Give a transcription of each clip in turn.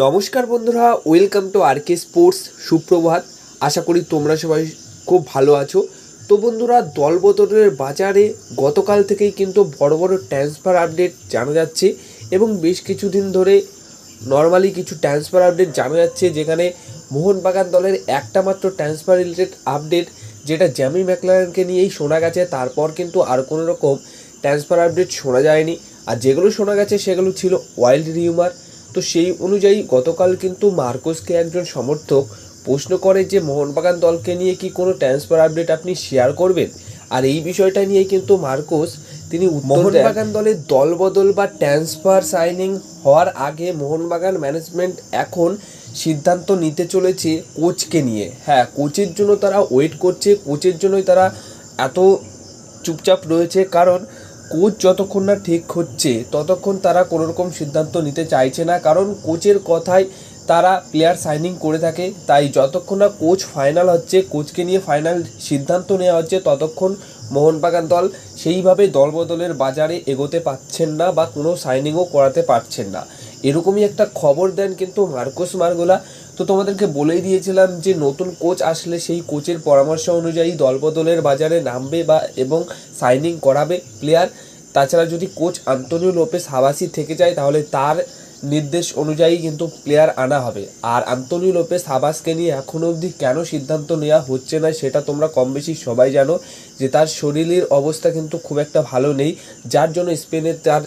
নমস্কার বন্ধুরা welcome to R K sports সুপ্রভাত। আশা করি তোমরা সবাই খুব ভালো আছো। তো বন্ধুরা, দলবদলের বাজারে গতকাল থেকেই কিন্তু বড় বড় ট্রান্সফার আপডেট জানা যাচ্ছে এবং বেশ কিছুদিন ধরে নর্মালি কিছু ট্রান্সফার আপডেট জানা যাচ্ছে, যেখানে মোহনবাগান দলের একটা মাত্র ট্রান্সফার রিলেটেড আপডেট যেটা জ্যামি ম্যাকলারেনকে নিয়েই শোনা গেছে। তারপর কিন্তু আর কোনো রকম ট্রান্সফার আপডেট শোনা যায়নি। আর যেগুলো শোনা গেছে, সেগুলো ছিল ওয়াইল্ড রিউমার তো সেই অনুযায়ী গতকাল কিন্তু মার্কোসকে একজন সমর্থক প্রশ্ন করে যে, মোহনবাগান দলকে নিয়ে কি কোনো ট্রান্সফার আপডেট আপনি শেয়ার করবেন? আর এই বিষয়টা নিয়ে কিন্তু মার্কোস, তিনি মোহনবাগান দলের দলবদল বা ট্রান্সফার সাইনিং হওয়ার আগে মোহনবাগান ম্যানেজমেন্ট এখন সিদ্ধান্ত নিতে চলেছে কোচকে নিয়ে। হ্যাঁ কোচের জন্য তারা ওয়েট করছে কোচের জন্যই তারা এত চুপচাপ রয়েছে। কারণ কোচ যতক্ষণ না ঠিক হচ্ছে, ততক্ষণ তারা কোনো রকম সিদ্ধান্ত নিতে চাইছে না। কারণ কোচের কথায় তারা প্লেয়ার সাইনিং করে থাকে, তাই যতক্ষণ না কোচ ফাইনাল হচ্ছে, কোচকে নিয়ে ফাইনাল সিদ্ধান্ত নেওয়া হচ্ছে, ততক্ষণ মোহনবাগান দল সেইভাবে দলবদলের বাজারে এগোতে পারছেন না বা কোনো সাইনিংও করাতে পারছেন না। এরকমই একটা খবর দেন কিন্তু মার্কোস মার্গোলা। তো তোমাদেরকে বলেই দিয়েছিলাম যে নতুন কোচ আসলে সেই কোচের পরামর্শ অনুযায়ী দলবদলের বাজারে নামবে বা এবং সাইনিং করাবে প্লেয়ার তাছাড়া যদি কোচ আন্তনিও লোপেস হাবাসি থেকে যায়, তাহলে তার নির্দেশ অনুযায়ী কিন্তু প্লেয়ার আনা হবে। আর আন্তনিও লোপেস হাবাসকে নিয়ে এখনও অবধি কেন সিদ্ধান্ত নেওয়া হচ্ছে না, সেটা তোমরা কম বেশি সবাই জানো যে তার শরীরের অবস্থা কিন্তু খুব একটা ভালো নেই, যার জন্য স্পেনে তার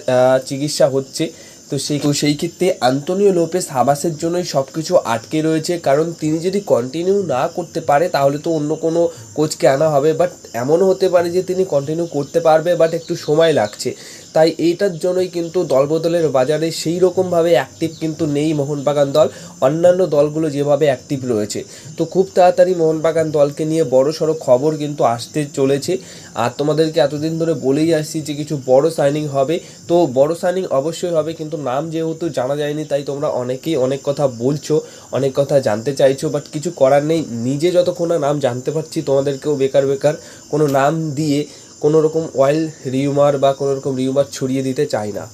চিকিৎসা হচ্ছে। তো সেই তো সেই ক্ষেত্রে আন্তনিও লোপেস হাবাসের জন্যই সব কিছু আটকে রয়েছে। কারণ তিনি যদি কন্টিনিউ না করতে পারে, তাহলে তো অন্য কোনো কোচকে আনা হবে। বাট এমনও হতে পারে যে তিনি কন্টিনিউ করতে পারবে বাট একটু সময় লাগছে। তাই এইটার জন্যই কিন্তু দলবদলের বাজারে সেই রকমভাবে অ্যাক্টিভ কিন্তু নেই মোহনবাগান দল। অন্যান্য দলগুলো যেভাবে অ্যাক্টিভ রয়েছে। তো খুব তাড়াতাড়ি মোহনবাগান দলকে নিয়ে বড় সড়ো খবর কিন্তু আসতে চলেছে। আর তোমাদেরকে এতদিন ধরে বলেই আসছি যে কিছু বড় সাইনিং হবে। তো বড় সাইনিং অবশ্যই হবে কিন্তু নাম যেহেতু জানা যায়নি তাই তোমরা অনেকেই অনেক কথা বলছো, অনেক কথা জানতে চাইছো বাট কিছু করার নেই। নিজে যতক্ষণ না নাম জানতে পারছি তোমাদেরকেও বেকার বেকার কোনো নাম দিয়ে কোনো রকম অয়েল রিউমার বা কোনো রকম রিউমার ছড়িয়ে দিতে চাই না।